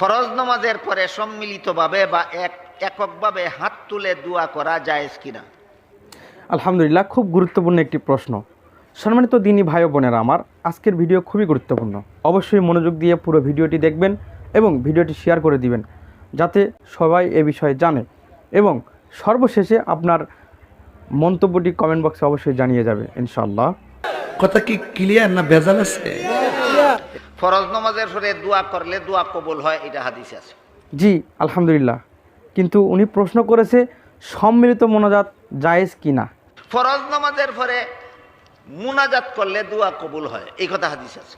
ফরজ নামাজের পরে সম্মিলিতভাবে বা এক, এককভাবে হাত তুলে দোয়া করা জায়েজ কিনা? আলহামদুলিল্লাহ, খুব গুরুত্বপূর্ণ একটি প্রশ্ন। সম্মানিত দিনী ভাই বোনেরা আমার, আজকের ভিডিও খুবই গুরুত্বপূর্ণ। অবশ্যই মনোযোগ দিয়ে পুরো ভিডিওটি দেখবেন এবং ভিডিওটি শেয়ার করে দিবেন, যাতে সবাই এ বিষয়ে জানে এবং সর্বশেষে আপনার মন্তব্যটি কমেন্ট বক্সে অবশ্যই জানিয়ে যাবে, ইনশাআল্লাহ। কথা কি ক্লিয়ার না ভেজাল আছে? ফরজ নামাজের পরে দোয়া করলে দোয়া কবুল হয় এটা হাদিসে আছে। জি আলহামদুলিল্লাহ। কিন্তু উনি প্রশ্ন করেছে সম্মিলিত মোনাজাত জায়েজ কি না ফরজ নামাজের পরে মুনাজাত করলে দোয়া কবুল হয় এই কথা হাদিস আছে।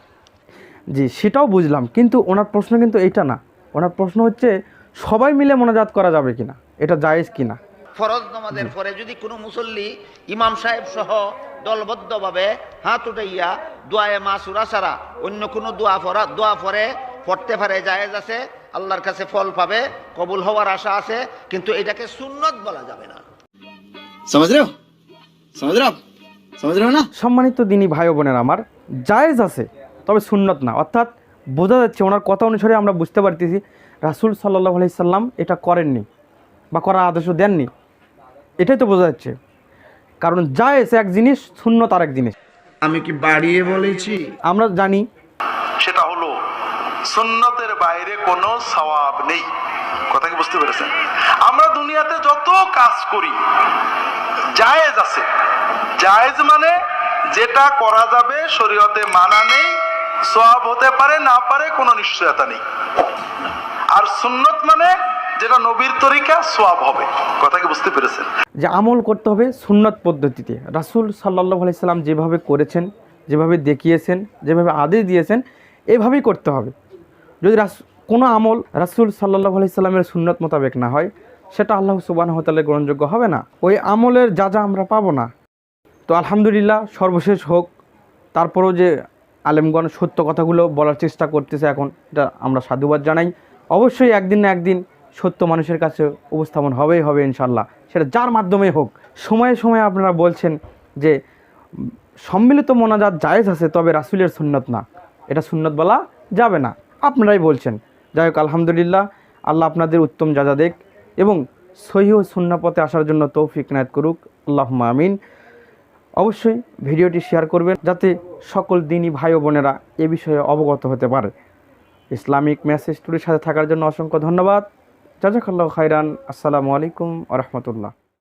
জি সেটাও বুঝলাম কিন্তু ওনার প্রশ্ন কিন্তু এইটা না। ওনার প্রশ্ন হচ্ছে সবাই মিলে মোনাজাত করা যাবে কিনা? এটা জায়েজ কিনা? ফরজ নামাজের পরে যদি কোনো মুসল্লি ইমাম সাহেব সহ দলবদ্ধভাবে হাত উঠাইয়া দোয়ায় মাসুরা সারা অন্য কোনো দোয়া ফরা দোয়া পরে পড়তে পারে জায়েজ আছে আল্লাহর কাছে ফল পাবে কবুল হওয়ার আশা আছে কিন্তু এটাকে সুন্নত বলা যাবে না। সম্মানিত দিনী ভাই বোনের আমার জায়েজ আছে তবে সুন্নত না। অর্থাৎ বোঝা যাচ্ছে ওনার কথা অনুসারে আমরা বুঝতে পারতেছি রাসুল সাল্লাহ সাল্লাম এটা করেননি বা করার আদর্শ দেননি। এটাই তো বোঝা যাচ্ছে। কারণ জায়েজ এক জিনিস শূন্যত আরেক এক জিনিস। আমি কি বাড়িয়ে বলেছি? আমরা জানি। সেটা হলো সুন্নতের বাইরে কোনো সওয়াব নেই। কথা কি বুঝতে পেরেছেন? আমরা দুনিয়াতে যত কাজ করি জায়েজ আছে। জায়েজ মানে যেটা করা যাবে শরীয়তে মানা নেই সওয়াব হতে পারে না পারে কোনো নিশ্চয়তা নেই। আর সুন্নত মানে যেটা নবীর তরিকা সোয়াব হবে। কথা কি বুঝতে পেরেছেন? যে আমল করতে হবে সুন্নত পদ্ধতিতে। রাসুল সাল্লাহ আলাইসাল্লাম যেভাবে করেছেন, যেভাবে দেখিয়েছেন, যেভাবে আদেশ দিয়েছেন, এভাবেই করতে হবে। যদি রাস, কোনো আমল রাসুল সাল্লাহ আলাইসাল্লামের সুন্নত মোতাবেক না হয়, সেটা আল্লাহ সুবাহ হতালে গ্রহণযোগ্য হবে না। ওই আমলের যা যা আমরা পাবো না। তো আলহামদুলিল্লাহ, সর্বশেষ হোক, তারপরেও যে আলেমগণ সত্য কথাগুলো বলার চেষ্টা করতেছে এখন, এটা আমরা সাধুবাদ জানাই। অবশ্যই একদিন না একদিন সত্য মানুষের কাছে উপস্থাপন হবেই হবে ইনশাল্লাহ সেটা যার মাধ্যমে হোক। সময়ে সময়ে আপনারা বলছেন যে, সম্মিলিত মোনাজাত জায়েজ আছে, তবে রাসুলের সুন্নত না। এটা সুন্নত বলা যাবে না। আপনারাই বলছেন। যাই হোক, আলহামদুলিল্লাহ, আল্লাহ আপনাদের উত্তম যাজা দেখ এবং সহি সুন্নাপথে আসার জন্য তৌফিক নায়ত করুক। আল্লাহ আমিন। অবশ্যই ভিডিওটি শেয়ার করবেন যাতে সকল দিনই ভাই বোনেরা এ বিষয়ে অবগত হতে পারে। ইসলামিক মেসেজ টুরির সাথে থাকার জন্য অসংখ্য ধন্যবাদ। জাজাকাল্লাহ খাইরান আসসালামু আলাইকুম আ রহমতুল্লাহ।